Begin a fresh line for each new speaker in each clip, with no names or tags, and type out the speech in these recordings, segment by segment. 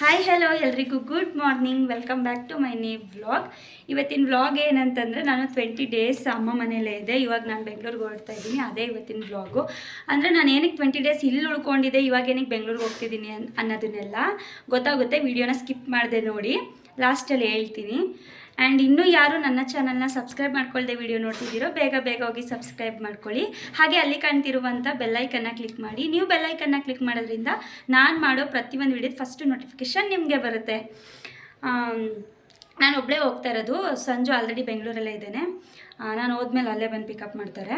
Hi hello ಎಲ್ರಿಗೂ. Good morning welcome back to my ನೇ vlog ಇವತ್ತಿನ ವ್ಲಾಗ್ ಏನಂತಂದರೆ ನಾನು ಟ್ವೆಂಟಿ ಡೇಸ್ ಅಮ್ಮ ಮನೇಲೇ ಇದೆ. ಇವಾಗ ನಾನು ಬೆಂಗಳೂರಿಗೆ ಹೋಗ್ತಾ ಇದ್ದೀನಿ. ಅದೇ ಇವತ್ತಿನ ವ್ಲಾಗು ಅಂದರೆ ನಾನು ಏನಕ್ಕೆ ಟ್ವೆಂಟಿ ಡೇಸ್ ಇಲ್ಲಿ ಉಳ್ಕೊಂಡಿದ್ದೆ, ಇವಾಗ ಏನಕ್ಕೆ ಬೆಂಗಳೂರಿಗೆ ಹೋಗ್ತಿದ್ದೀನಿ ಅನ್ ಅನ್ನೋದನ್ನೆಲ್ಲ ಗೊತ್ತಾಗುತ್ತೆ. ವಿಡಿಯೋನ ಸ್ಕಿಪ್ ಮಾಡಿದೆ ನೋಡಿ. ಲಾಸ್ಟಲ್ಲಿ ಹೇಳ್ತೀನಿ. ಆ್ಯಂಡ್ ಇನ್ನೂ ಯಾರು ನನ್ನ ಚಾನಲ್ನ ಸಬ್ಸ್ಕ್ರೈಬ್ ಮಾಡ್ಕೊಳ್ಳದೆ ವಿಡಿಯೋ ನೋಡ್ತಿದ್ದೀರೋ, ಬೇಗ ಬೇಗ ಹೋಗಿ ಸಬ್ಸ್ಕ್ರೈಬ್ ಮಾಡ್ಕೊಳ್ಳಿ. ಹಾಗೆ ಅಲ್ಲಿ ಕಾಣ್ತಿರುವಂಥ ಬೆಲ್ಲೈಕನ್ನ ಕ್ಲಿಕ್ ಮಾಡಿ. ನೀವು ಬೆಲ್ಲೈಕನ್ನ ಕ್ಲಿಕ್ ಮಾಡೋದ್ರಿಂದ ನಾನು ಮಾಡೋ ಪ್ರತಿಯೊಂದು ವಿಡಿಯೋದ ಫಸ್ಟ್ ನೋಟಿಫಿಕೇಷನ್ ನಿಮಗೆ ಬರುತ್ತೆ. ನಾನು ಒಬ್ಬಳೇ ಹೋಗ್ತಾ ಇರೋದು. ಸಂಜು ಆಲ್ರೆಡಿ ಬೆಂಗಳೂರಲ್ಲೇ ಇದ್ದೇನೆ. ನಾನು ಹೋದ್ಮೇಲೆ ಅಲ್ಲೇ ಬಂದು ಪಿಕಪ್ ಮಾಡ್ತಾರೆ.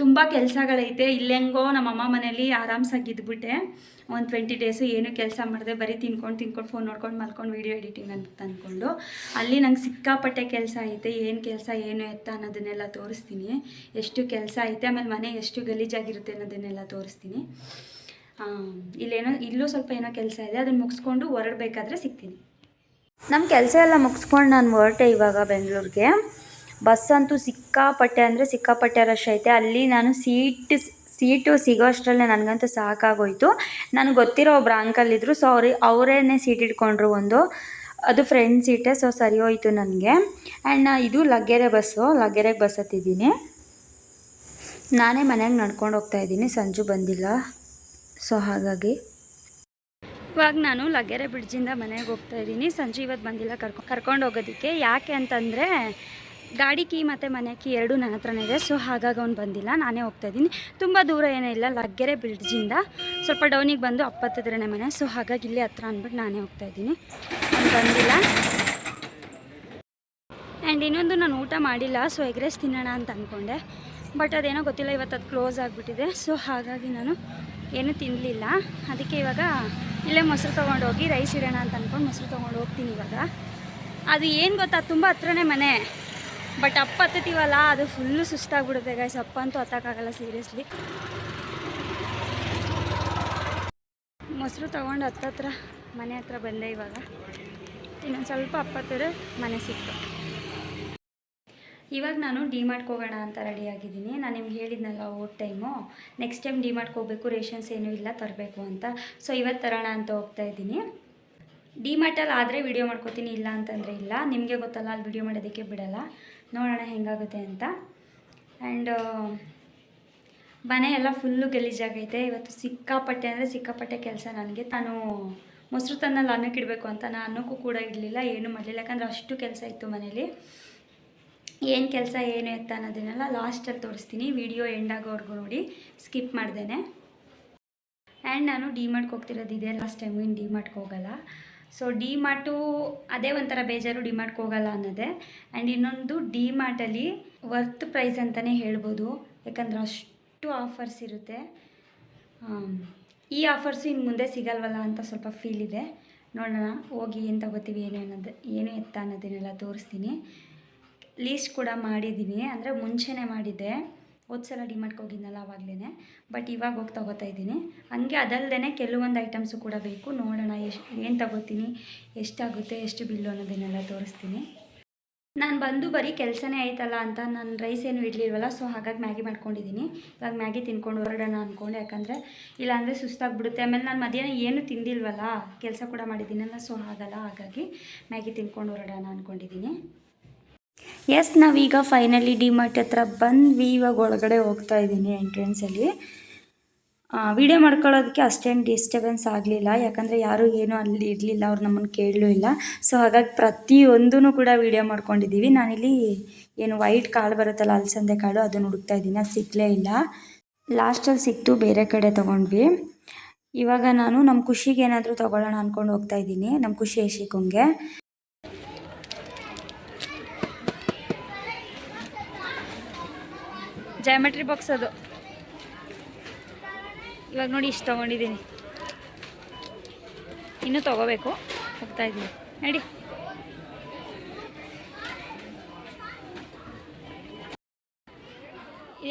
ತುಂಬ ಕೆಲಸಗಳೈತೆ. ಇಲ್ಲೆಂಗೋ ನಮ್ಮ ಅಮ್ಮ ಮನೇಲಿ ಆರಾಮ್ಸಾಗಿ ಇದ್ಬಿಟ್ಟೆ. ಒಂದು ಟ್ವೆಂಟಿ ಡೇಸು ಏನು ಕೆಲಸ ಮಾಡಿದೆ, ಬರೀ ತಿನ್ಕೊಂಡು ತಿನ್ಕೊಂಡು ಫೋನ್ ನೋಡ್ಕೊಂಡು ಮಲ್ಕೊಂಡು ವೀಡಿಯೋ ಎಡಿಟಿಂಗ್ ಅಂತ ಅಂದ್ಕೊಂಡು ಅಲ್ಲಿ ನಂಗೆ ಸಿಕ್ಕಾಪಟ್ಟೆ ಕೆಲಸ ಐತೆ, ಏನು ಕೆಲಸ, ಏನು ಎತ್ತ ಅನ್ನೋದನ್ನೆಲ್ಲ ತೋರಿಸ್ತೀನಿ. ಎಷ್ಟು ಕೆಲಸ ಐತೆ, ಆಮೇಲೆ ಮನೆ ಎಷ್ಟು ಗಲೀಜಾಗಿರುತ್ತೆ ಅನ್ನೋದನ್ನೆಲ್ಲ ತೋರಿಸ್ತೀನಿ. ಇಲ್ಲೇನೋ, ಇಲ್ಲೂ ಸ್ವಲ್ಪ ಏನೋ ಕೆಲಸ ಇದೆ ಅದನ್ನು ಮುಗಿಸ್ಕೊಂಡು ಹೊರಡಬೇಕಾದ್ರೆ ಸಿಗ್ತೀನಿ. ನಮ್ಮ ಕೆಲಸ ಎಲ್ಲ ಮುಗಿಸ್ಕೊಂಡು ನಾನು ಹೊರಟೆ ಇವಾಗ ಬೆಂಗಳೂರಿಗೆ. ಬಸ್ ಅಂತೂ ಸಿಕ್ಕಾಪಟ್ಟೆ ಅಂದರೆ ಸಿಕ್ಕಾಪಟ್ಟೆ ರಶ್ ಐತೆ, ಅಲ್ಲಿ ನಾನು ಸೀಟ್ ಸೀಟು ಸಿಗೋ ಅಷ್ಟರಲ್ಲೇ ನನಗಂತೂ ಸಾಕಾಗೋಯ್ತು. ನನಗೆ ಗೊತ್ತಿರೋ ಒಬ್ರು ಅಂಕಲ್ ಇದ್ದರು ಸೊ ಅವ್ರಿ, ಅವರೇನೆ ಸೀಟ್ ಇಟ್ಕೊಂಡ್ರು ಒಂದು. ಅದು ಫ್ರೆಂಡ್ ಸೀಟೇ ಸೊ ಸರಿ ಹೋಯಿತು ನನಗೆ. ಆ್ಯಂಡ್ ಇದು ಲಗ್ಗೆರೆ ಬಸ್ಸು ಲಗ್ಗೆರೆಗೆ ಬಸ್ ಹತ್ತಿದ್ದೀನಿ. ನಾನೇ ಮನೆಗೆ ನಡ್ಕೊಂಡು ಹೋಗ್ತಾ ಇದ್ದೀನಿ, ಸಂಜು ಬಂದಿಲ್ಲ. ಸೊ ಹಾಗಾಗಿ. ಇವಾಗ ನಾನು ಲಗ್ಗೆರೆ ಬ್ರಿಡ್ಜಿಂದ ಮನೆಗೆ ಹೋಗ್ತಾ ಇದ್ದೀನಿ, ಸಂಜೆ ಇವತ್ತು ಬಂದಿಲ್ಲ, ಕರ್ಕೊ, ಕರ್ಕೊಂಡು ಹೋಗೋದಕ್ಕೆ. ಯಾಕೆ ಅಂತಂದರೆ ಗಾಡಿ ಕೀ ಮತ್ತು ಮನೆ ಕೀ ಎರಡೂ ನನ್ನ ಹತ್ರನೇ ಇದೆ. ಸೊ ಹಾಗಾಗಿ ಅವ್ನು ಬಂದಿಲ್ಲ. ನಾನೇ ಹೋಗ್ತಾ ಇದ್ದೀನಿ. ತುಂಬ ದೂರ ಏನೂ ಇಲ್ಲ. ಲಗ್ಗೆರೆ ಬ್ರಿಡ್ಜಿಂದ ಸ್ವಲ್ಪ ಡೌನಿಗೆ ಬಂದು ಅಪ್ಪತ್ತಿದ್ರೇ ಮನೆ. ಸೊ ಹಾಗಾಗಿ ಇಲ್ಲೇ ಹತ್ರ ಅಂದ್ಬಿಟ್ಟು ನಾನೇ ಹೋಗ್ತಾ ಇದ್ದೀನಿ. ಅವ್ನು ಬಂದಿಲ್ಲ. ಆ್ಯಂಡ್ ಇನ್ನೊಂದು ನಾನು ಊಟ ಮಾಡಿಲ್ಲ. ಸೊ ಎಗ್ ರೈಸ್ ತಿನ್ನೋಣ ಅಂತ ಅಂದ್ಕೊಂಡೆ ಬಟ್ ಅದೇನೋ ಗೊತ್ತಿಲ್ಲ. ಇವತ್ತು ಅದು ಕ್ಲೋಸ್ ಆಗಿಬಿಟ್ಟಿದೆ. ಸೊ ಹಾಗಾಗಿ ನಾನು ಏನೂ ತಿನ್ನಲಿಲ್ಲ ಅದಕ್ಕೆ ಇವಾಗ ಇಲ್ಲೇ ಮೊಸರು ತೊಗೊಂಡೋಗಿ ರೈಸ್ ಇಡೋಣ ಅಂತ ಅಂದ್ಕೊಂಡು ಮೊಸರು ತೊಗೊಂಡು ಹೋಗ್ತೀನಿ ಇವಾಗ. ಅದು ಏನು ಗೊತ್ತಾ? ತುಂಬ ಹತ್ರನೇ ಮನೆ. ಬಟ್ ಅಪ್ಪ ಹತ್ತತೀವಲ್ಲ ಅದು ಫುಲ್ಲು ಸುಸ್ತಾಗ್ಬಿಡುತ್ತೆ ಗೈಸ್ ಅಪ್ಪ ಅಂತೂ ಹತ್ತಕ್ಕಾಗಲ್ಲ ಸೀರಿಯಸ್ಲಿ ಮೊಸರು ತೊಗೊಂಡು ಹತ್ತತ್ರ, ಮನೆ ಹತ್ರ ಬಂದೆ ಇವಾಗ. ಇನ್ನೊಂದು ಸ್ವಲ್ಪ ಅಪ್ಪತ್ತಿದ್ರೆ ಮನೆ ಸಿಕ್ತು. ಇವಾಗ ನಾನು ಡಿಮಾರ್ಟ್ಗೆ ಹೋಗೋಣ ಅಂತ ರೆಡಿ ಆಗಿದ್ದೀನಿ. ನಾನು ನಿಮ್ಗೆ ಹೇಳಿದ್ನಲ್ಲ ಓಟ್ ಟೈಮು ನೆಕ್ಸ್ಟ್ ಟೈಮ್ ಡಿಮಾರ್ಟ್ಗೆ ಹೋಗಬೇಕು ರೇಷನ್ಸ್ ಏನೂ ಇಲ್ಲ, ತರಬೇಕು ಅಂತ. ಸೊ ಇವತ್ತು ತರೋಣ ಅಂತ ಹೋಗ್ತಾ ಇದ್ದೀನಿ. ಡಿಮಾರ್ಟಲ್ಲಿ ಆದರೆ ವಿಡಿಯೋ ಮಾಡ್ಕೋತೀನಿ, ಇಲ್ಲ ಅಂತಂದರೆ ಇಲ್ಲ. ನಿಮಗೆ ಗೊತ್ತಲ್ಲ, ಅಲ್ಲಿ ವಿಡಿಯೋ ಮಾಡೋದಕ್ಕೆ ಬಿಡಲ್ಲ. ನೋಡೋಣ ಹೆಂಗಾಗುತ್ತೆ ಅಂತ. ಆ್ಯಂಡ್ ಮನೆ ಎಲ್ಲ ಫುಲ್ಲು ಗಲೀಜಾಗೈತೆ ಇವತ್ತು ಸಿಕ್ಕಾಪಟ್ಟೆ ಅಂದರೆ ಸಿಕ್ಕಾಪಟ್ಟೆ ಕೆಲಸ ನನಗೆ. ನಾನು ಮೊಸರು ತನ್ನಲ್ಲಿ ಅನ್ನಕ್ಕೆ ಇಡಬೇಕು ಅಂತ ನಾನು ಅನ್ನಕ್ಕೂ ಕೂಡ ಇಡಲಿಲ್ಲ, ಏನೂ ಮಾಡಲಿಲ್ಲ. ಯಾಕಂದರೆ ಅಷ್ಟು ಕೆಲಸ ಇತ್ತು ಮನೇಲಿ. ಏನು ಕೆಲಸ, ಏನು ಎತ್ತ ಅನ್ನೋದನ್ನೆಲ್ಲ ಲಾಸ್ಟಲ್ಲಿ ತೋರಿಸ್ತೀನಿ. ವಿಡಿಯೋ ಎಂಡ್ ಆಗೋವರೆಗೂ ನೋಡಿ. ಸ್ಕಿಪ್ ಮಾಡ್ದೇನೆ. ಆ್ಯಂಡ್ ನಾನು ಡಿ ಹೋಗ್ತಿರೋದು ಇದೆ. ಲಾಸ್ಟ್ ಟೈಮ್ ಇನ್ನು ಡಿ ಹೋಗಲ್ಲ. ಸೊ ಡಿ ಮಾರ್ಟು ಅದೇ ಒಂಥರ ಬೇಜಾರು ಡಿ ಮಾರ್ಟ್ಗೆ ಹೋಗಲ್ಲ ಅನ್ನೋದೇ. ಆ್ಯಂಡ್ ಇನ್ನೊಂದು ಡಿ ಮಾರ್ಟಲ್ಲಿ ವರ್ತ್ ಪ್ರೈಸ್ ಅಂತಲೇ ಹೇಳ್ಬೋದು. ಯಾಕಂದ್ರೆ ಅಷ್ಟು ಆಫರ್ಸ್ ಇರುತ್ತೆ. ಈ ಆಫರ್ಸು ಇನ್ನು ಮುಂದೆ ಸಿಗಲ್ವಲ್ಲ ಅಂತ ಸ್ವಲ್ಪ ಫೀಲ್ ಇದೆ. ನೋಡೋಣ, ಹೋಗಿ ಏನು ತಗೋತೀವಿ, ಏನು ಅನ್ನೋದು, ಏನು ಎತ್ತ ಅನ್ನೋದನ್ನೆಲ್ಲ ತೋರಿಸ್ತೀನಿ. ಲೀಸ್ಟ್ ಕೂಡ ಮಾಡಿದ್ದೀನಿ, ಅಂದರೆ ಮುಂಚೆನೇ ಮಾಡಿದ್ದೆ. ಹೋದ ಸಲ ಡಿಮಾರ್ಟ್ಗೆ ಹೋಗಿದ್ನಲ್ಲ ಆವಾಗಲೇ ಬಟ್ ಇವಾಗ ಹೋಗಿ ತಗೋತಾ ಇದ್ದೀನಿ. ಹಂಗೆ ಅದಲ್ಲದೆ ಕೆಲವೊಂದು ಐಟಮ್ಸು ಕೂಡ ಬೇಕು. ನೋಡೋಣ ಎಷ್ಟು, ಏನು ತಗೋತೀನಿ, ಎಷ್ಟಾಗುತ್ತೆ, ಎಷ್ಟು ಬಿಲ್ಲು ಅನ್ನೋದನ್ನೆಲ್ಲ ತೋರಿಸ್ತೀನಿ. ನಾನು ಬಂದು ಬರೀ ಕೆಲಸನೇ ಆಯ್ತಲ್ಲ ಅಂತ ನಾನು ರೈಸ್ ಏನು ಇಡಲಿಲ್ವಲ್ಲ, ಸೊ ಹಾಗಾಗಿ ಮ್ಯಾಗಿ ಮಾಡ್ಕೊಂಡಿದ್ದೀನಿ. ಇವಾಗ ಮ್ಯಾಗಿ ತಿನ್ಕೊಂಡು ಹೊರಡೋಣ ಅಂದ್ಕೊಂಡೆ ಯಾಕಂದರೆ ಇಲ್ಲಾಂದರೆ ಸುಸ್ತಾಗ್ಬಿಡುತ್ತೆ. ಆಮೇಲೆ ನಾನು ಮಧ್ಯಾಹ್ನ ಏನು ತಿಂದಿಲ್ವಲ್ಲ, ಕೆಲಸ ಕೂಡ ಮಾಡಿದ್ದೀನಲ್ಲ, ಸೊ ಹಾಗಲ್ಲ. ಹಾಗಾಗಿ ಮ್ಯಾಗಿ ತಿನ್ಕೊಂಡು ಹೊರಡೋಣ ಅಂದ್ಕೊಂಡಿದ್ದೀನಿ ಎಸ್ ನಾವೀಗ ಫೈನಲಿ ಡಿ ಮಾರ್ಟ್ ಹತ್ರ ಬಂದ್ವಿ ಇವಾಗ ಒಳಗಡೆ ಹೋಗ್ತಾ ಇದ್ದೀನಿ ಎಂಟ್ರೆನ್ಸಲ್ಲಿ ವಿಡಿಯೋ ಮಾಡ್ಕೊಳ್ಳೋದಕ್ಕೆ ಅಷ್ಟೇನು ಡಿಸ್ಟರ್ಬೆನ್ಸ್ ಆಗಲಿಲ್ಲ. ಯಾಕಂದರೆ ಯಾರೂ ಏನೂ ಅಲ್ಲಿ ಇರಲಿಲ್ಲ, ಅವ್ರು ನಮ್ಮನ್ನು ಕೇಳಲೂ ಇಲ್ಲ. ಸೊ ಹಾಗಾಗಿ ಪ್ರತಿಯೊಂದೂ ಕೂಡ ವಿಡಿಯೋ ಮಾಡ್ಕೊಂಡಿದ್ದೀವಿ. ನಾನಿಲ್ಲಿ ಏನು ವೈಟ್ ಕಾಳು ಬರುತ್ತಲ್ಲ, ಅಲಸಂದೆ ಕಾಳು, ಅದನ್ನು ಹುಡುಕ್ತಾ ಇದ್ದೀನಿ. ಅದು ಸಿಕ್ಕಲೇ ಇಲ್ಲ. ಲಾಸ್ಟಲ್ಲಿ ಸಿಕ್ತು, ಬೇರೆ ಕಡೆ ತೊಗೊಂಡ್ವಿ. ಇವಾಗ ನಾನು ನಮ್ಮ ಖುಷಿಗೆ ಏನಾದರೂ ತೊಗೊಳ್ಳೋಣ ಅಂದ್ಕೊಂಡು ಹೋಗ್ತಾ ಇದ್ದೀನಿ. ನಮ್ಮ ಖುಷಿ ಯಶಿಕಂಗೆ ಜಾಮೆಟ್ರಿ ಬಾಕ್ಸ್ ಅದು. ಇವಾಗ ನೋಡಿ ಇಷ್ಟು ತೊಗೊಂಡಿದ್ದೀನಿ. ಇನ್ನೂ ತೊಗೋಬೇಕು. ಹೋಗ್ತಾ ಇದ್ದೀನಿ. ನೋಡಿ.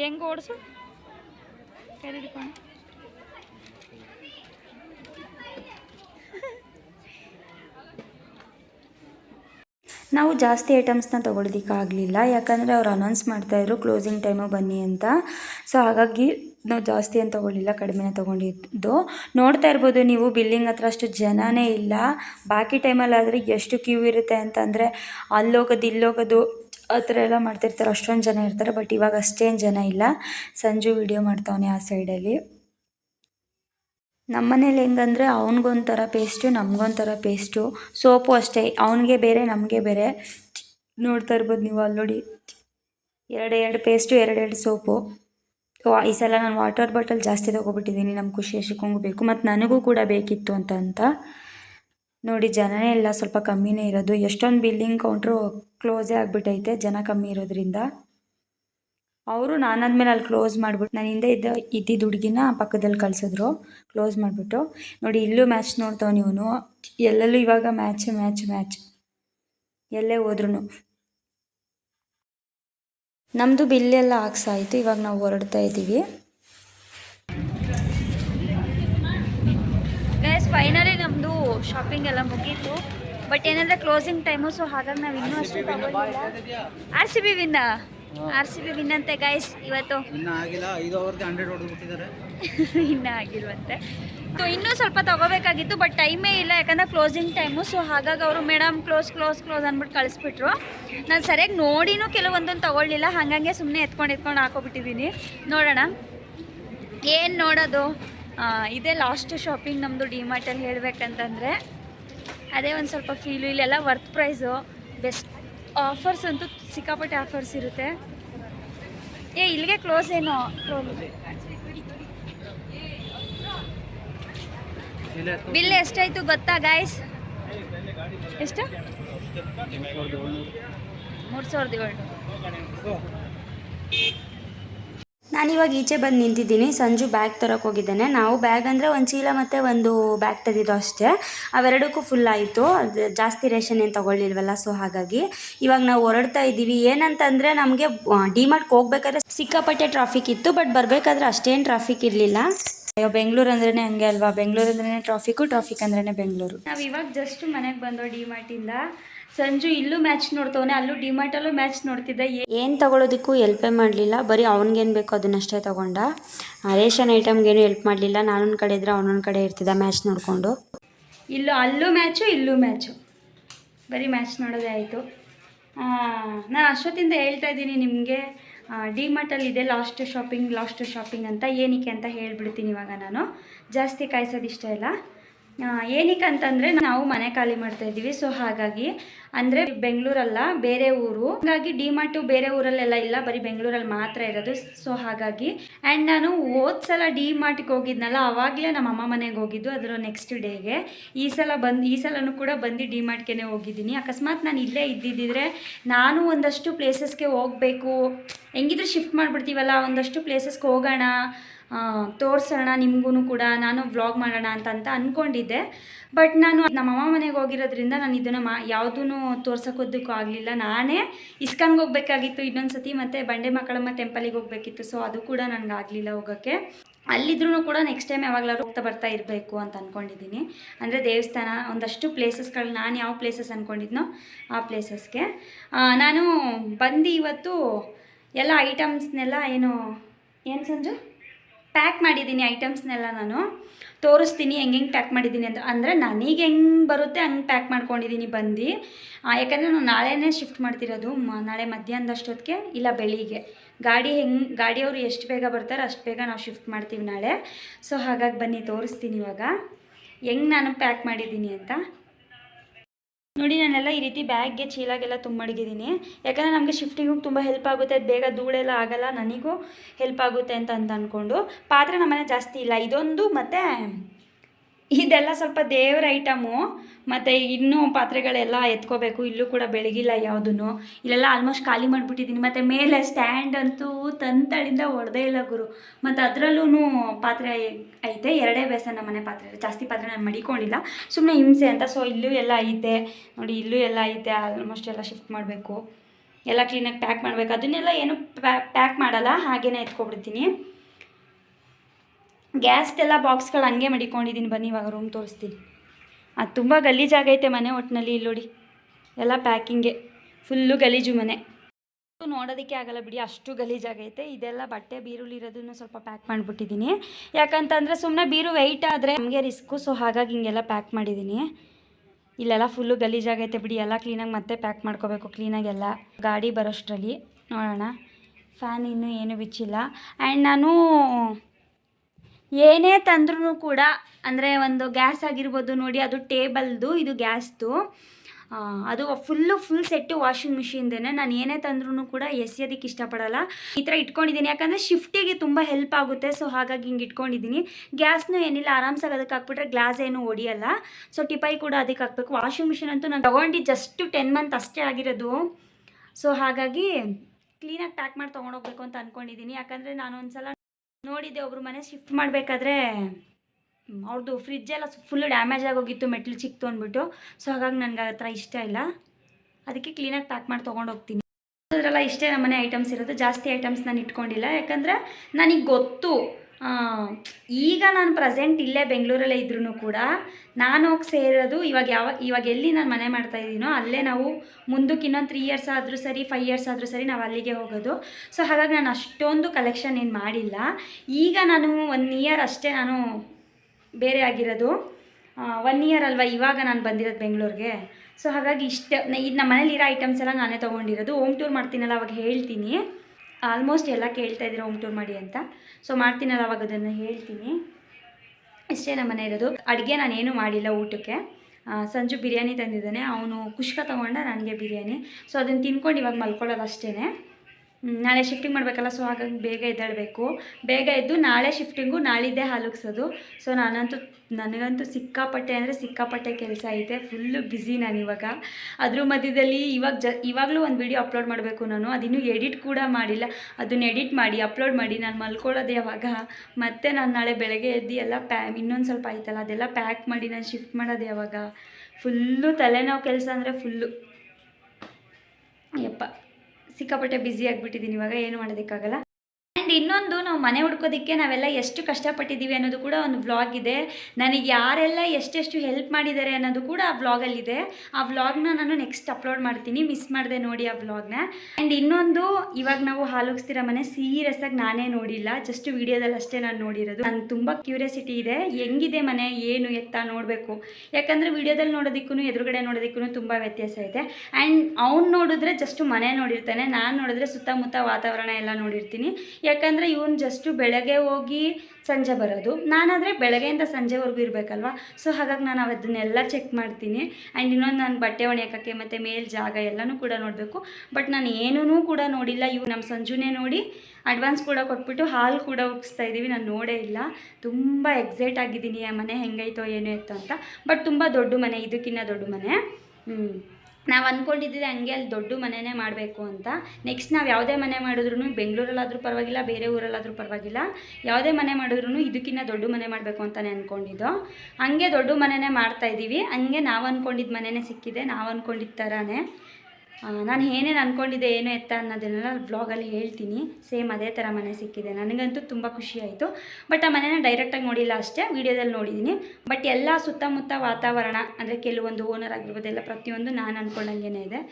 ಹೆಂಗೆ ಓಡಿಸು? ಕೈ ಹಿಡ್ಕೊಂಡು ನಾವು ಜಾಸ್ತಿ ಐಟಮ್ಸ್ನ ತೊಗೊಳೋದಕ್ಕಾಗಲಿಲ್ಲ ಯಾಕಂದರೆ ಅವ್ರು ಅನೌನ್ಸ್ ಮಾಡ್ತಾಯಿದ್ರು ಕ್ಲೋಸಿಂಗ್ ಟೈಮು ಬನ್ನಿ ಅಂತ. ಸೊ ಹಾಗಾಗಿ ನಾವು ಜಾಸ್ತಿ ಏನು ತೊಗೊಳ್ಳಿಲ್ಲ, ಕಡಿಮೆನೇ ತೊಗೊಂಡಿದ್ದು. ನೋಡ್ತಾ ಇರ್ಬೋದು ನೀವು ಬಿಲ್ಲಿಂಗ್ ಹತ್ರ ಅಷ್ಟು ಜನನೇ ಇಲ್ಲ. ಬಾಕಿ ಟೈಮಲ್ಲಾದರೆ ಎಷ್ಟು ಕ್ಯೂ ಇರುತ್ತೆ ಅಂತಂದರೆ, ಅಲ್ಲೋಗೋದು, ಇಲ್ಲೋಗೋದು ಆ ಥರ ಎಲ್ಲ ಮಾಡ್ತಿರ್ತಾರೆ, ಅಷ್ಟೊಂದು ಜನ ಇರ್ತಾರೆ. ಬಟ್ ಇವಾಗ ಅಷ್ಟೇನು ಜನ ಇಲ್ಲ. ಸಂಜು ವಿಡಿಯೋ ಮಾಡ್ತಾವನೆ ಆ ಸೈಡಲ್ಲಿ ನಮ್ಮ ಮನೇಲಿ ಹೆಂಗಂದರೆ ಅವ್ನಿಗೊಂಥರ ಪೇಸ್ಟು ನಮಗೊಂಥರ ಪೇಸ್ಟು ಸೋಪು ಅಷ್ಟೇ, ಅವನಿಗೆ ಬೇರೆ, ನಮಗೆ ಬೇರೆ. ನೋಡ್ತಾ ಇರ್ಬೋದು ನೀವು ಅಲ್ಲಿ ನೋಡಿ. ಎರಡು ಎರಡು ಪೇಸ್ಟು ಎರಡೆರಡು ಸೋಪು. ವಾ- ಈ ಸಲ ನಾನು ವಾಟರ್ ಬಾಟಲ್ ಜಾಸ್ತಿ ತೊಗೊಬಿಟ್ಟಿದ್ದೀನಿ ನಮ್ಮ ಖುಷಿ ಯಶಕ್ಕಂಗೂ ಬೇಕು. ಮತ್ತು ನನಗೂ ಕೂಡ ಬೇಕಿತ್ತು ಅಂತ ಅಂತ. ನೋಡಿ, ಜನನೇ ಇಲ್ಲ, ಸ್ವಲ್ಪ ಕಮ್ಮಿನೇ ಇರೋದು. ಎಷ್ಟೊಂದು ಬಿಲ್ಲಿಂಗ್ ಕೌಂಟ್ರು ಕ್ಲೋಸೇ ಆಗಿಬಿಟ್ಟೈತೆ ಜನ ಕಮ್ಮಿ ಇರೋದ್ರಿಂದ. ಅವರು ನಾನಾದ್ಮೇಲೆ ಅಲ್ಲಿ ಕ್ಲೋಸ್ ಮಾಡಿಬಿಟ್ಟು ನನ್ನ ಹಿಂದೆ ಇದ್ದ ಇದ್ದಿದ್ದ ಹುಡುಗಿನ ಪಕ್ಕದಲ್ಲಿ ಕಳಿಸಿದ್ರು. ಕ್ಲೋಸ್ ಮಾಡಿಬಿಟ್ಟು. ನೋಡಿ, ಇಲ್ಲೂ ಮ್ಯಾಚ್ ನೋಡ್ತಾವನು ಇವನು. ಎಲ್ಲೆಲ್ಲೂ ಇವಾಗ ಮ್ಯಾಚ್ ಮ್ಯಾಚ್ ಮ್ಯಾಚ್ ಎಲ್ಲೇ ಹೋದ್ರೂ ನಮ್ಮದು ಬಿಲ್ಲೆಲ್ಲ ಹಾಕ್ಸಾಯಿತು. ಇವಾಗ ನಾವು ಹೊರಡ್ತಾ ಇದ್ದೀವಿ. ಫೈನಲಿ ನಮ್ಮದು ಶಾಪಿಂಗ್ ಎಲ್ಲ ಮುಗೀತು. ಬಟ್ ಏನಂದರೆ ಕ್ಲೋಸಿಂಗ್ ಟೈಮು ಸೊ ಹಾಗಾಗಿ ನಾವು ಇನ್ನೂ ಅಷ್ಟು ಆರ್ ಸಿ ಬಿ ವಿನ್ನ ಆರ್ ಸಿ ಬಿ ವಿನ್ ಅಂತೆ ಗೈಸ್ ಇವತ್ತು.
ಇನ್ನ ಆಗಿಲ್ಲ ಐದು ಓವರ್ಗೆ ಹಂಡ್ರೆಡ್ ಬಿಟ್ಟಿದ್ದಾರೆ
ಇನ್ನೂ ಆಗಿಲ್ವಂತೆ. ಸೊ ಇನ್ನೂ ಸ್ವಲ್ಪ ತಗೋಬೇಕಾಗಿತ್ತು ಬಟ್ ಟೈಮೇ ಇಲ್ಲ ಯಾಕಂದ್ರೆ ಕ್ಲೋಸಿಂಗ್ ಟೈಮು ಸೊ ಹಾಗಾಗಿ ಅವರು ಮೇಡಮ್ ಕ್ಲೋಸ್ ಕ್ಲೋಸ್ ಕ್ಲೋಸ್ ಅಂದ್ಬಿಟ್ಟು ಕಳಿಸ್ಬಿಟ್ರು. ನಾನು ಸರಿಯಾಗಿ ನೋಡಿನೂ ಕೆಲವೊಂದನ್ನು ತಗೊಳ್ಳಿಲ್ಲ ಹಾಗಂಗೆ ಸುಮ್ಮನೆ ಎತ್ಕೊಂಡು ಎತ್ಕೊಂಡು ಹಾಕೋಬಿಟ್ಟಿದ್ದೀನಿ. ನೋಡೋಣ. ಏನು ನೋಡೋದು? ಇದೇ ಲಾಸ್ಟ್ ಶಾಪಿಂಗ್ ನಮ್ಮದು ಡಿಮಾರ್ಟಲ್ಲಿ ಹೇಳಬೇಕಂತಂದರೆ ಅದೇ ಒಂದು ಸ್ವಲ್ಪ ಫೀಲು ಇಲ್ಲೆಲ್ಲ ವರ್ತ್ ಪ್ರೈಸು ಬೆಸ್ಟ್ ಆಫರ್ಸ್ ಅಂತೂ ಸಿಕ್ಕಾಪಟ್ಟೆ ಆಫರ್ಸ್ ಇರುತ್ತೆ. ಏ, ಇಲ್ಲಿಗೆ ಕ್ಲೋಸ್ ಏನೋ. ಬಿಲ್ ಎಷ್ಟಾಯ್ತು ಗೊತ್ತಾ ಗಾಯ್ಸ್ ಎಷ್ಟು? ಮೂರು ಸಾವಿರದ ಏಳ್ನೂರು. ನಾನಿವಾಗ ಈಚೆ ಬಂದು ನಿಂತಿದ್ದೀನಿ. ಸಂಜು ಬ್ಯಾಗ್ ತರಕ್ಕೆ ಹೋಗಿದ್ದೇನೆ. ನಾವು ಬ್ಯಾಗ್ ಅಂದರೆ ಒಂದು ಚೀಲ ಮತ್ತು ಒಂದು ಬ್ಯಾಗ್ ತೆಗೆದಿದ್ದು ಅಷ್ಟೇ. ಅವೆರಡಕ್ಕೂ ಫುಲ್ ಆಯಿತು. ಅದು ಜಾಸ್ತಿ ರೇಷನ್ ಏನು ತೊಗೊಳ್ಳಿಲ್ವಲ್ಲ ಸೊ ಹಾಗಾಗಿ ಇವಾಗ ನಾವು ಹೊರಡ್ತಾ ಇದ್ದೀವಿ. ಏನಂತಂದರೆ ನಮಗೆ ಡಿಮಾರ್ಟ್ಗೆ ಹೋಗ್ಬೇಕಾದ್ರೆ ಸಿಕ್ಕಾಪಟ್ಟೆ ಟ್ರಾಫಿಕ್ ಇತ್ತು ಬಟ್ ಬರಬೇಕಾದ್ರೆ ಅಷ್ಟೇನು ಟ್ರಾಫಿಕ್ ಇರಲಿಲ್ಲ. ಅಯ್ಯೋ ಬೆಂಗಳೂರು ಅಂದ್ರೇ ಹಂಗೆ ಅಲ್ವಾ? ಬೆಂಗಳೂರು ಅಂದ್ರೇ ಟ್ರಾಫಿಕ್ ಟ್ರಾಫಿಕ್ ಅಂದ್ರೇ ಬೆಂಗಳೂರು. ನಾವು ಇವಾಗ ಜಸ್ಟ್ ಮನೆಗೆ ಬಂದೋ ಡಿಮಾರ್ಟಿಂದ ಸಂಜು ಇಲ್ಲೂ ಮ್ಯಾಚ್ ನೋಡ್ತವನೆ ಅಲ್ಲೂ ಡಿಮಾರ್ಟಲ್ಲೂ ಮ್ಯಾಚ್ ನೋಡ್ತಿದ್ದ. ಏನು ತಗೊಳ್ಳೋದಕ್ಕೂ ಎಲ್ಪೇ ಮಾಡಲಿಲ್ಲ. ಬರೀ ಅವ್ನಿಗೇನು ಬೇಕೋ ಅದನ್ನಷ್ಟೇ ತಗೊಂಡ. ರೇಷನ್ ಐಟಮ್ಗೇನು ಹೆಲ್ಪ್ ಮಾಡಲಿಲ್ಲ. ನಾನೊಂದು ಕಡೆ ಇದ್ದರೆ ಅವನೊಂದು ಕಡೆ ಇರ್ತಿದ್ದ ಮ್ಯಾಚ್ ನೋಡಿಕೊಂಡು. ಇಲ್ಲೂ ಅಲ್ಲೂ ಮ್ಯಾಚು ಇಲ್ಲೂ ಮ್ಯಾಚು ಬರೀ ಮ್ಯಾಚ್ ನೋಡೋದೇ ಆಯಿತು. ನಾನು ಅಷ್ಟೊತ್ತಿಂದ ಹೇಳ್ತಾ ಇದ್ದೀನಿ ನಿಮಗೆ. ಡಿಮಾರ್ಟಲ್ಲಿ ಇದೆ ಲಾಸ್ಟ್ ಶಾಪಿಂಗ್ ಲಾಸ್ಟ್ ಶಾಪಿಂಗ್ ಅಂತ, ಏನಕ್ಕೆ ಅಂತ ಹೇಳಿಬಿಡ್ತೀನಿ ಇವಾಗ ನಾನು. ಜಾಸ್ತಿ ಕಾಯಿಸೋದು ಇಷ್ಟ ಇಲ್ಲ ಏನಕ್ಕೆ ಅಂತಂದರೆ ನಾವು ಮನೆ ಖಾಲಿ ಮಾಡ್ತಾ ಇದ್ದೀವಿ. ಸೊ ಹಾಗಾಗಿ ಅಂದರೆ ಬೆಂಗಳೂರಲ್ಲ, ಬೇರೆ ಊರು. ಹಾಗಾಗಿ ಡಿಮಾರ್ಟು ಬೇರೆ ಊರಲ್ಲೆಲ್ಲ ಇಲ್ಲ, ಬರೀ ಬೆಂಗಳೂರಲ್ಲಿ ಮಾತ್ರ ಇರೋದು. ಸೊ ಹಾಗಾಗಿ ಆ್ಯಂಡ್ ನಾನು ಹೋದ ಸಲ ಡಿಮಾರ್ಟ್ಗೆ ಹೋಗಿದ್ನಲ್ಲ ಆವಾಗಲೇ ನಮ್ಮ ಅಮ್ಮ ಮನೆಗೆ ಹೋಗಿದ್ದು ಅದರ ನೆಕ್ಸ್ಟ್ ಡೇಗೆ ಈ ಸಲ ಬಂದು, ಈ ಸಲನೂ ಕೂಡ ಬಂದು ಡಿಮಾರ್ಟ್ಗೆ ಹೋಗಿದ್ದೀನಿ. ಅಕಸ್ಮಾತ್ ನಾನು ಇಲ್ಲೇ ಇದ್ದಿದ್ದಿದ್ರೆ ನಾನು ಒಂದಷ್ಟು ಪ್ಲೇಸಸ್ಗೆ ಹೋಗಬೇಕು. ಹೆಂಗಿದ್ರು ಶಿಫ್ಟ್ ಮಾಡಿಬಿಡ್ತೀವಲ್ಲ, ಒಂದಷ್ಟು ಪ್ಲೇಸಸ್ಗೆ ಹೋಗೋಣ. ತೋರಿಸೋಣ ನಿಮಗೂ ಕೂಡ, ನಾನು ವ್ಲಾಗ್ ಮಾಡೋಣ ಅಂತ ಅಂತ ಅಂದ್ಕೊಂಡಿದ್ದೆ ಬಟ್ ನಾನು ನಮ್ಮ ಅಮ್ಮ ಮನೆಗೆ ಹೋಗಿರೋದ್ರಿಂದ ನಾನು ಇದನ್ನು ಮಾ ಯಾವುದೂ ತೋರ್ಸೋಕೋದಕ್ಕೂ ಆಗಲಿಲ್ಲ. ನಾನೇ ಇಸ್ಕಾನ್ಗೆ ಹೋಗ್ಬೇಕಾಗಿತ್ತು ಇನ್ನೊಂದು ಸತಿ ಮತ್ತು ಬಂಡೆ ಮಕ್ಕಳಮ್ಮ ಟೆಂಪಲಿಗೆ ಹೋಗಬೇಕಿತ್ತು ಸೊ ಅದು ಕೂಡ ನನಗೆ ಆಗಲಿಲ್ಲ ಹೋಗೋಕ್ಕೆ. ಅಲ್ಲಿದ್ರೂ ಕೂಡ ನೆಕ್ಸ್ಟ್ ಟೈಮ್ ಯಾವಾಗಲಾದ್ರು ಹೋಗ್ತಾ ಬರ್ತಾ ಇರಬೇಕು ಅಂತ ಅಂದ್ಕೊಂಡಿದ್ದೀನಿ ಅಂದರೆ ದೇವಸ್ಥಾನ, ಒಂದಷ್ಟು ಪ್ಲೇಸಸ್ಗಳು ನಾನು ಯಾವ ಪ್ಲೇಸಸ್ ಅಂದ್ಕೊಂಡಿದ್ನೋ ಆ ಪ್ಲೇಸಸ್ಗೆ ನಾನು ಬಂದು ಇವತ್ತು ಎಲ್ಲ ಐಟಮ್ಸ್ನೆಲ್ಲ ಏನು ಏನು ಸಂಜು? ಪ್ಯಾಕ್ ಮಾಡಿದ್ದೀನಿ ಐಟಮ್ಸ್ನೆಲ್ಲ ನಾನು. ತೋರಿಸ್ತೀನಿ ಹೆಂಗೆ ಹೆಂಗೆ ಪ್ಯಾಕ್ ಮಾಡಿದ್ದೀನಿ ಅಂತ. ಅಂದರೆ ನನಗೆ ಹೆಂಗೆ ಬರುತ್ತೆ ಹಂಗೆ ಪ್ಯಾಕ್ ಮಾಡ್ಕೊಂಡಿದ್ದೀನಿ ಬಂದು. ಯಾಕಂದರೆ ನಾನು ನಾಳೆನೇ ಶಿಫ್ಟ್ ಮಾಡ್ತಿರೋದು ನಾಳೆ ಮಧ್ಯಾಹ್ನದಷ್ಟೊತ್ತಿಗೆ ಇಲ್ಲ ಬೆಳಿಗ್ಗೆ. ಗಾಡಿ ಹೆಂಗೆ, ಗಾಡಿಯವರು ಎಷ್ಟು ಬೇಗ ಬರ್ತಾರೆ ಅಷ್ಟು ಬೇಗ ನಾವು ಶಿಫ್ಟ್ ಮಾಡ್ತೀವಿ ನಾಳೆ. ಸೊ ಹಾಗಾಗಿ ಬನ್ನಿ, ತೋರಿಸ್ತೀನಿ ಇವಾಗ. ಹೆಂಗೆ ನಾನು ಪ್ಯಾಕ್ ಮಾಡಿದ್ದೀನಿ ಅಂತ. ನೋಡಿ, ನಾನೆಲ್ಲ ಈ ರೀತಿ ಬ್ಯಾಗ್ಗೆ ಚೀಲಾಗೆಲ್ಲ ತುಂಬಡಿಗಿದ್ದೀನಿ ಯಾಕಂದರೆ ನಮಗೆ ಶಿಫ್ಟಿಗೂ ತುಂಬ ಹೆಲ್ಪ್ ಆಗುತ್ತೆ. ಬೇಗ ಧೂಳೆಲ್ಲ ಆಗಲ್ಲ, ನನಗೂ ಹೆಲ್ಪ್ ಆಗುತ್ತೆ ಅಂತ ಅಂತ ಅಂದ್ಕೊಂಡು. ಪಾತ್ರೆ ನಮ್ಮನೆ ಜಾಸ್ತಿ ಇಲ್ಲ. ಇದೊಂದು ಮತ್ತು ಇದೆಲ್ಲ ಸ್ವಲ್ಪ ದೇವ್ರ ಐಟಮು, ಮತ್ತು ಇನ್ನೂ ಪಾತ್ರೆಗಳೆಲ್ಲ ಎತ್ಕೋಬೇಕು. ಇಲ್ಲೂ ಕೂಡ ಬೆಳಗಿಲ್ಲ ಯಾವುದೂ ಇಲ್ಲೆಲ್ಲ ಆಲ್ಮೋಸ್ಟ್ ಖಾಲಿ ಮಾಡಿಬಿಟ್ಟಿದ್ದೀನಿ. ಮತ್ತು ಮೇಲೆ ಸ್ಟ್ಯಾಂಡ್ ಅಂತೂ ತಂತಳಿಂದ ಹೊಡೆದೇ ಇಲ್ಲ ಗುರು. ಮತ್ತು ಅದರಲ್ಲೂ ಪಾತ್ರೆ ಐತೆ. ಎರಡೇ ಬೇಸನ್ ಮನೆ ಪಾತ್ರೆ, ಜಾಸ್ತಿ ಪಾತ್ರೆ ನಾನು ಮಡಿಕೊಂಡಿಲ್ಲ. ಸುಮ್ಮನೆ ಹಿಂಸೆ ಅಂತ. ಸೊ ಇಲ್ಲೂ ಎಲ್ಲ ಐತೆ. ನೋಡಿ, ಇಲ್ಲೂ ಎಲ್ಲ ಐತೆ. ಆಲ್ಮೋಸ್ಟ್ ಎಲ್ಲ ಶಿಫ್ಟ್ ಮಾಡಬೇಕು. ಎಲ್ಲ ಕ್ಲೀನಾಗಿ ಪ್ಯಾಕ್ ಮಾಡಬೇಕು. ಅದನ್ನೆಲ್ಲ ಏನು ಪ್ಯಾಕ್ ಮಾಡಲ್ಲ. ಹಾಗೇ ಎತ್ಕೊಬಿಡ್ತೀನಿ. ಗ್ಯಾಸ್ದೆಲ್ಲ ಬಾಕ್ಸ್ಗಳು ಹಂಗೆ ಮಡಿಕೊಂಡಿದ್ದೀನಿ ಬನ್ನಿ, ಇವಾಗ ರೂಮ್ ತೋರಿಸ್ತೀನಿ. ಅದು ತುಂಬ ಗಲೀಜಾಗೈತೆ ಮನೆ ಒಟ್ಟಿನಲ್ಲಿ ಇಲ್ಲಿ ನೋಡಿ. ಎಲ್ಲ ಪ್ಯಾಕಿಂಗೆ ಫುಲ್ಲು ಗಲೀಜು ಮನೆ. ನೋಡೋದಕ್ಕೆ ಆಗಲ್ಲ ಬಿಡಿ, ಅಷ್ಟು ಗಲೀಜಾಗೈತೆ ಇದೆಲ್ಲ ಬಟ್ಟೆ ಬೀರುಲಿ ಇರೋದನ್ನು ಸ್ವಲ್ಪ ಪ್ಯಾಕ್ ಮಾಡಿಬಿಟ್ಟಿದ್ದೀನಿ. ಯಾಕಂತಂದರೆ ಸುಮ್ಮನೆ ಬೀರು ವೆಯ್ಟ್ ಆದರೆ ನಮಗೆ ರಿಸ್ಕು ಸೊ ಹಾಗಾಗಿ ಹಿಂಗೆಲ್ಲ ಪ್ಯಾಕ್ ಮಾಡಿದ್ದೀನಿ. ಇಲ್ಲೆಲ್ಲ ಫುಲ್ಲು ಗಲೀಜಾಗೈತೆ ಬಿಡಿ, ಎಲ್ಲ ಕ್ಲೀನಾಗಿ ಮತ್ತೆ ಪ್ಯಾಕ್ ಮಾಡ್ಕೋಬೇಕು ಕ್ಲೀನಾಗೆಲ್ಲ ಗಾಡಿ ಬರೋಷ್ಟರಲ್ಲಿ. ನೋಡೋಣ. ಫ್ಯಾನ್ ಇನ್ನೂ ಏನು ಬಿಚ್ಚಿಲ್ಲ. ಆ್ಯಂಡ್ ನಾನು ಏನೇ ತಂದ್ರೂ ಕೂಡ, ಅಂದರೆ ಒಂದು ಗ್ಯಾಸ್ ಆಗಿರ್ಬೋದು ನೋಡಿ, ಅದು ಟೇಬಲ್ದು, ಇದು ಗ್ಯಾಸ್ದು. ಅದು ಫುಲ್ಲು ಫುಲ್ ಸೆಟ್ಟು ವಾಷಿಂಗ್ ಮಿಷಿನ್ದೇನೆ. ನಾನು ಏನೇ ತಂದ್ರೂ ಕೂಡ ಎಸೆಯೋದಕ್ಕೆ ಇಷ್ಟಪಡಲ್ಲ. ಈ ಥರ ಇಟ್ಕೊಂಡಿದ್ದೀನಿ. ಯಾಕಂದರೆ ಶಿಫ್ಟಿಗೆ ತುಂಬ ಹೆಲ್ಪ್ ಆಗುತ್ತೆ. ಸೊ ಹಾಗಾಗಿ ಹಿಂಗೆ ಇಟ್ಕೊಂಡಿದ್ದೀನಿ. ಗ್ಯಾಸ್ನೂ ಏನಿಲ್ಲ. ಆರಾಮ್ಸಾಗಿ ಅದಕ್ಕೆ ಹಾಕ್ಬಿಟ್ರೆ ಗ್ಲಾಸ್ ಏನು ಒಡಿಯಲ್ಲ. ಸೊ ಟಿಪಾಯಿ ಕೂಡ ಅದಕ್ಕೆ ಹಾಕ್ಬೇಕು. ವಾಷಿಂಗ್ ಮಿಷಿನ್ ಅಂತೂ ನಾನು ತೊಗೊಂಡು ಜಸ್ಟ್ ಟೆನ್ ಮಂತ್ ಅಷ್ಟೇ ಆಗಿರೋದು. ಸೊ ಹಾಗಾಗಿ ಕ್ಲೀನಾಗಿ ಪ್ಯಾಕ್ ಮಾಡಿ ತೊಗೊಂಡೋಗ್ಬೇಕು ಅಂತ ಅಂದ್ಕೊಂಡಿದ್ದೀನಿ ಯಾಕಂದರೆ ನಾನು ಒಂದ್ಸಲ ನೋಡಿದ್ದೆ ಒಬ್ರು ಮನೆ ಶಿಫ್ಟ್ ಮಾಡಬೇಕಾದ್ರೆ ಅವ್ರದ್ದು ಫ್ರಿಜ್ ಎಲ್ಲ ಫುಲ್ ಡ್ಯಾಮೇಜ್ ಆಗೋಗಿತ್ತು, ಮೆಟ್ಲು ಚಿಕ್ತು ಅಂದ್ಬಿಟ್ಟು. ಸೊ ಹಾಗಾಗಿ ನನಗೆ ಆ ಥರ ಇಷ್ಟ ಇಲ್ಲ. ಅದಕ್ಕೆ ಕ್ಲೀನಾಗಿ ಪ್ಯಾಕ್ ಮಾಡಿ ತೊಗೊಂಡು ಹೋಗ್ತೀನಿ ಅದರಲ್ಲ ಇಷ್ಟೇ ನಮ್ಮನೆ ಐಟಮ್ಸ್ ಇರೋದು ಜಾಸ್ತಿ ಐಟಮ್ಸ್ ನಾನು ಇಟ್ಕೊಂಡಿಲ್ಲ. ಯಾಕಂದರೆ, ನನಗೆ ಗೊತ್ತು. ಈಗ ನಾನು ಪ್ರೆಸೆಂಟ್ ಇಲ್ಲೇ ಬೆಂಗಳೂರಲ್ಲೇ ಇದ್ರೂ ಕೂಡ ನಾನು ಹೋಗಿ ಸೇರೋದು ಇವಾಗ ಯಾವ, ಇವಾಗ ಎಲ್ಲಿ ನಾನು ಮನೆ ಮಾಡ್ತಾ ಇದ್ದೀನೋ ಅಲ್ಲೇ ನಾವು ಮುಂದಕ್ಕೆ ಇನ್ನೊಂದು ತ್ರೀ ಇಯರ್ಸ್ ಆದರೂ ಸರಿ ಫೈವ್ ಇಯರ್ಸ್ ಆದರೂ ಸರಿ ನಾವು ಅಲ್ಲಿಗೆ ಹೋಗೋದು. ಸೊ ಹಾಗಾಗಿ ನಾನು ಅಷ್ಟೊಂದು ಕಲೆಕ್ಷನ್ ಏನು ಮಾಡಿಲ್ಲ. ಈಗ ನಾನು ಒನ್ ಇಯರ್ ಅಷ್ಟೇ ನಾನು ಬೇರೆ ಆಗಿರೋದು. ಒನ್ ಇಯರ್ ಅಲ್ವಾ ಇವಾಗ ನಾನು ಬಂದಿರೋದು ಬೆಂಗಳೂರಿಗೆ. ಸೊ ಹಾಗಾಗಿ ಇಷ್ಟ ಇದು ನಮ್ಮ ಮನೇಲಿ ಇರೋ ಐಟಮ್ಸ್ ಎಲ್ಲ ನಾನೇ ತೊಗೊಂಡಿರೋದು. ಹೋಮ್ ಟೂರ್ ಮಾಡ್ತೀನಲ್ಲ ಅವಾಗ ಹೇಳ್ತೀನಿ. ಆಲ್ಮೋಸ್ಟ್ ಎಲ್ಲ ಕೇಳ್ತಾ ಇದ್ದೀರಾ ಹೋಮ್ ಟೂರ್ ಮಾಡಿ ಅಂತ. ಸೊ ಮಾಡ್ತೀನಲ್ಲ ಅವಾಗ ಅದನ್ನು ಹೇಳ್ತೀನಿ. ಇಷ್ಟೇ ನಮ್ಮ ಮನೆ ಇರೋದು. ಅಡುಗೆ ನಾನೇನು ಮಾಡಿಲ್ಲ ಊಟಕ್ಕೆ. ಸಂಜು ಬಿರಿಯಾನಿ ತಂದಿದ್ದಾನೆ. ಅವನು ಕುಷ್ಕ ತೊಗೊಂಡ ನನಗೆ ಬಿರಿಯಾನಿ. ಸೊ ಅದನ್ನು ತಿನ್ಕೊಂಡು ಇವಾಗ ಮಲ್ಕೊಳ್ಳೋದು ಅಷ್ಟೇ ನಾಳೆ ಶಿಫ್ಟಿಂಗ್ ಮಾಡಬೇಕಲ್ಲ ಸೊ ಹಾಗಾಗಿ ಬೇಗ ಎದ್ದೇಳಬೇಕು. ಬೇಗ ಎದ್ದು ನಾಳೆ ಶಿಫ್ಟಿಂಗು ನಾಳಿದ್ದೇ ಹಾಲುಗ್ಸೋದು. ಸೊ ನಾನಂತೂ, ನನಗಂತೂ ಸಿಕ್ಕಾಪಟ್ಟೆ ಅಂದರೆ ಸಿಕ್ಕಾಪಟ್ಟೆ ಕೆಲಸ ಐತೆ ಫುಲ್ಲು ಬ್ಯುಸಿ ನಾನು ಇವಾಗ. ಅದ್ರ ಮಧ್ಯದಲ್ಲಿ ಇವಾಗ ಜ, ಇವಾಗಲೂ ಒಂದು ವಿಡಿಯೋ ಅಪ್ಲೋಡ್ ಮಾಡಬೇಕು ನಾನು. ಅದಿನ್ನೂ ಎಡಿಟ್ ಕೂಡ ಮಾಡಿಲ್ಲ. ಅದನ್ನ ಎಡಿಟ್ ಮಾಡಿ ಅಪ್ಲೋಡ್ ಮಾಡಿ, ನಾನು ಮಲ್ಕೊಳ್ಳೋದು ಯಾವಾಗ. ಮತ್ತೆ ನಾನು ನಾಳೆ ಬೆಳಗ್ಗೆ ಎದ್ದು ಎಲ್ಲ ಪ್ಯಾ, ಇನ್ನೊಂದು ಸ್ವಲ್ಪ ಆಯ್ತಲ್ಲ ಅದೆಲ್ಲ ಪ್ಯಾಕ್ ಮಾಡಿ ನಾನು ಶಿಫ್ಟ್ ಮಾಡೋದು ಯಾವಾಗ. ಫುಲ್ಲು ತಲೆನೋವು ಕೆಲಸ ಅಂದರೆ ಫುಲ್ಲು ಯಪ್ಪ. ಸಿಕ್ಕಾಪಟ್ಟೆ ಬ್ಯುಸಿ ಆಗಿಬಿಟ್ಟಿದ್ದೀನಿ ಇವಾಗ ಏನು ಮಾಡೋದಕ್ಕಾಗಲ್ಲ. ಆ್ಯಂಡ್ ಇನ್ನೊಂದು ನಾವು ಮನೆ ಹುಡ್ಕೋದಕ್ಕೆ ನಾವೆಲ್ಲ ಎಷ್ಟು ಕಷ್ಟಪಟ್ಟಿದ್ದೀವಿ ಅನ್ನೋದು ಕೂಡ ಒಂದು ವ್ಲಾಗ್ ಇದೆ. ನನಗೆ ಯಾರೆಲ್ಲ ಎಷ್ಟೆಷ್ಟು ಹೆಲ್ಪ್ ಮಾಡಿದ್ದಾರೆ ಅನ್ನೋದು ಕೂಡ ಆ ವ್ಲಾಗಲ್ಲಿದೆ ಆ ವ್ಲಾಗ್ನ ನಾನು ನೆಕ್ಸ್ಟ್ ಅಪ್ಲೋಡ್ ಮಾಡ್ತೀನಿ. ಮಿಸ್ ಮಾಡಿದೆ ನೋಡಿ ಆ ವ್ಲಾಗ್ನ ಆ್ಯಂಡ್ ಇನ್ನೊಂದು, ಇವಾಗ ನಾವು ಹಾಲುಗಿಸ್ತಿರೋ ಮನೆ ಸೀರಿಯಸ್ ಆಗಿ ನಾನೇ ನೋಡಿಲ್ಲ. ಜಸ್ಟ್ ವಿಡಿಯೋದಲ್ಲಿ ಅಷ್ಟೇ ನಾನು ನೋಡಿರೋದು. ನನಗೆ ತುಂಬ ಕ್ಯೂರಿಯಾಸಿಟಿ ಇದೆ. ಹೆಂಗಿದೆ ಮನೆ? ಏನು ಎತ್ತ ನೋಡಬೇಕು? ಯಾಕಂದರೆ ವಿಡಿಯೋದಲ್ಲಿ ನೋಡೋದಕ್ಕೂ ಎದುರುಗಡೆ ನೋಡೋದಕ್ಕೂ ತುಂಬ ವ್ಯತ್ಯಾಸ ಇದೆ. ಆ್ಯಂಡ್ ಅವ್ನು ನೋಡಿದ್ರೆ ಜಸ್ಟ್ ಮನೆ ನೋಡಿರ್ತಾನೆ. ನಾನು ನೋಡಿದ್ರೆ ಸುತ್ತಮುತ್ತ ವಾತಾವರಣ ಎಲ್ಲ ನೋಡಿರ್ತೀನಿ. ಯಾಕಂದರೆ ಇವನು ಜಸ್ಟು ಬೆಳಗ್ಗೆ ಹೋಗಿ ಸಂಜೆ ಬರೋದು. ನಾನಾದರೆ ಬೆಳಗ್ಗೆಯಿಂದ ಸಂಜೆವರೆಗೂ ಇರಬೇಕಲ್ವ? ಸೊ ಹಾಗಾಗಿ ನಾನು ಅದನ್ನೆಲ್ಲ ಚೆಕ್ ಮಾಡ್ತೀನಿ. ಆ್ಯಂಡ್ ಇನ್ನೊಂದು ನಾನು ಬಟ್ಟೆ ಒಣೆಯೋಕ್ಕೆ ಮತ್ತು ಮೇಲ್ ಜಾಗ ಎಲ್ಲನೂ ಕೂಡ ನೋಡಬೇಕು. ಬಟ್ ನಾನು ಏನೂ ಕೂಡ ನೋಡಿಲ್ಲ. ಇವು ನಮ್ಮ ಸಂಜುನೇ ನೋಡಿ ಅಡ್ವಾನ್ಸ್ ಕೂಡ ಕೊಟ್ಬಿಟ್ಟು ಹಾಲು ಕೂಡ ಉಗಿಸ್ತಾ ಇದ್ದೀವಿ ನಾನು ನೋಡೇ ಇಲ್ಲ. ತುಂಬ ಎಕ್ಸೈಟ್ ಆಗಿದ್ದೀನಿ. ಆ ಮನೆ ಹೆಂಗೈತೋ ಏನೋ ಇತ್ತು ಅಂತ ಬಟ್ ತುಂಬ ದೊಡ್ಡ ಮನೆ. ಇದಕ್ಕಿಂತ ದೊಡ್ಡ ಮನೆ. ಹ್ಞೂ ನಾವು ಅಂದ್ಕೊಂಡಿದ್ದಿದೆ ಹಂಗೆ ಅಲ್ಲಿ ದೊಡ್ಡ ಮನೆನೇ ಮಾಡಬೇಕು ಅಂತ. ನೆಕ್ಸ್ಟ್ ನಾವು ಯಾವುದೇ ಮನೆ ಮಾಡಿದ್ರು ಬೆಂಗಳೂರಲ್ಲಾದರೂ ಪರವಾಗಿಲ್ಲ, ಬೇರೆ ಊರಲ್ಲಾದರೂ ಪರವಾಗಿಲ್ಲ. ಯಾವುದೇ ಮನೆ ಮಾಡಿದ್ರು ಇದಕ್ಕಿಂತ ದೊಡ್ಡ ಮನೆ ಮಾಡಬೇಕು ಅಂತಲೇ ಅಂದ್ಕೊಂಡಿದ್ದು ಹಂಗೆ ದೊಡ್ಡ ಮನೆನೇ ಮಾಡ್ತಾ ಇದ್ದೀವಿ ಹಂಗೆ ನಾವು ಅಂದ್ಕೊಂಡಿದ್ದ ಮನೆನೇ ಸಿಕ್ಕಿದೆ. ನಾವು ಅಂದ್ಕೊಂಡಿದ್ದ ಥರನೇ ನಾನು ಏನೇನು ಅಂದ್ಕೊಂಡಿದ್ದೆ ಏನು ಎತ್ತ ಅನ್ನೋದನ್ನೆಲ್ಲ ವ್ಲಾಗಲ್ಲಿ ಹೇಳ್ತೀನಿ. ಸೇಮ್ ಅದೇ ಥರ ಮನೆ ಸಿಕ್ಕಿದೆ. ನನಗಂತೂ ತುಂಬ ಖುಷಿ ಆಯಿತು. ಬಟ್ ಆ ಮನೆನ ಡೈರೆಕ್ಟಾಗಿ ನೋಡಿಲ್ಲ ಅಷ್ಟೇ, ವೀಡಿಯೋದಲ್ಲಿ ನೋಡಿದ್ದೀನಿ ಬಟ್ ಎಲ್ಲ ಸುತ್ತಮುತ್ತ ವಾತಾವರಣ, ಅಂದರೆ ಕೆಲವೊಂದು ಓನರ್ ಆಗಿರ್ಬೋದು ಎಲ್ಲ ಪ್ರತಿಯೊಂದು ನಾನು ಅಂದ್ಕೊಂಡಂಗೆ ಇದೆ.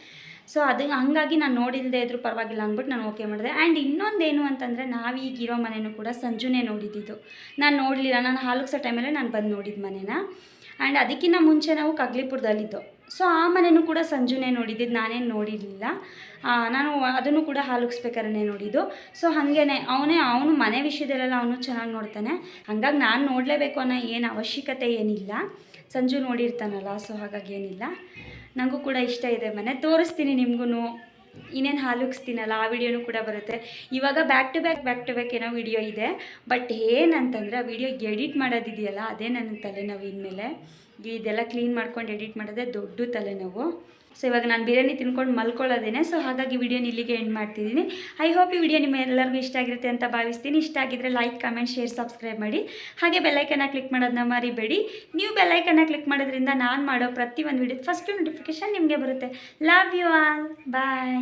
ಸೊ ಅದು ಹಾಗಾಗಿ ನಾನು ನೋಡಿಲ್ಲದೆ ಇದ್ರೂ ಪರವಾಗಿಲ್ಲ ಅಂದ್ಬಿಟ್ಟು ನಾನು ಓಕೆ ಮಾಡಿದೆ. ಆ್ಯಂಡ್ ಇನ್ನೊಂದೇನು ಅಂತಂದರೆ ನಾವೀಗಿರೋ ಮನೆಯೂ ಕೂಡ ಸಂಜುನೇ ನೋಡಿದ್ದಿದ್ದು. ನಾನು ನೋಡಲಿಲ್ಲ. ನಾನು ಹಾಲುಗ್ಸೋ ಟೈಮಲ್ಲೇ ನಾನು ಬಂದು ನೋಡಿದ್ದು ಮನೇನ. ಆ್ಯಂಡ್ ಅದಕ್ಕಿಂತ ಮುಂಚೆ ನಾವು ಕಗ್ಲಿಪುರದಲ್ಲಿದ್ದು. ಸೊ ಆ ಮನೆಯೂ ಕೂಡ ಸಂಜುನೇ ನೋಡಿದ್ದು ನಾನೇನು ನೋಡಿರಲಿಲ್ಲ. ನಾನು ಅದನ್ನು ಕೂಡ ಹಾಲುಗಿಸ್ಬೇಕಾದ್ರೆ ನೋಡಿದ್ದು. ಸೊ ಹಾಗೇನೆ, ಅವನೇ, ಅವನು ಮನೆ ವಿಷಯದಲ್ಲೆಲ್ಲ ಅವನು ಚೆನ್ನಾಗಿ ನೋಡ್ತಾನೆ. ಹಂಗಾಗಿ ನಾನು ನೋಡಲೇಬೇಕು ಅನ್ನೋ ಏನು ಅವಶ್ಯಕತೆ ಏನಿಲ್ಲ. ಸಂಜು ನೋಡಿರ್ತಾನಲ್ಲ ಸೊ ಹಾಗಾಗಿ ಏನಿಲ್ಲ. ನನಗೂ ಕೂಡ ಇಷ್ಟ ಇದೆ ಮನೆ. ತೋರಿಸ್ತೀನಿ ನಿಮಗೂ ಇನ್ನೇನು ಹಾಲುಗಿಸ್ತೀನಲ್ಲ, ಆ ವಿಡಿಯೋನೂ ಕೂಡ ಬರುತ್ತೆ. ಇವಾಗ back to back back to back ಏನೋ ವಿಡಿಯೋ ಇದೆ. ಬಟ್ ಏನಂತಂದರೆ, ಆ ವಿಡಿಯೋ ಎಡಿಟ್ ಮಾಡೋದಿದೆಯಲ್ಲ, ಅದೇ ನನ್ನ ತಲೆನೋವು ಇನ್ಮೇಲೆ. ಇದೆಲ್ಲ ಕ್ಲೀನ್ ಮಾಡ್ಕೊಂಡು ಎಡಿಟ್ ಮಾಡೋದೇ ದೊಡ್ಡ ತಲೆನೋವು. ಸೊ ಇವಾಗ ನಾನು ಬಿರಿಯಾನಿ ತಿನ್ಕೊಂಡು ಮಲ್ಕೊಳ್ಳೋದೇನೆ. ಸೊ ಹಾಗಾಗಿ ವಿಡಿಯೋನ ಇಲ್ಲಿಗೆ ಎಂಡ್ ಮಾಡ್ತಿದ್ದೀನಿ. ಐ ಹೋಪ್ ಈ ವಿಡಿಯೋ ನಿಮ್ಮ ಎಲ್ಲರಿಗೂ ಇಷ್ಟ ಆಗಿರುತ್ತೆ ಅಂತ ಭಾವಿಸ್ತೀನಿ. ಇಷ್ಟ ಆಗಿದ್ರೆ ಲೈಕ್ ಕಮೆಂಟ್ ಶೇರ್ ಸಬ್ಸ್ಕ್ರೈಬ್ ಮಾಡಿ. ಹಾಗೆ ಬೆಲ್ಲೈಕನ್ನ ಕ್ಲಿಕ್ ಮಾಡೋದನ್ನ ಮರಿಬೇಡಿ. ನೀವು ಬೆಲ್ಲೈಕನ್ನ ಕ್ಲಿಕ್ ಮಾಡೋದ್ರಿಂದ ನಾನು ಮಾಡೋ ಪ್ರತಿ ಒಂದು ವಿಡಿಯೋ ಫಸ್ಟ್ ನೋಟಿಫಿಕೇಶನ್ ನಿಮಗೆ ಬರುತ್ತೆ. Love you all bye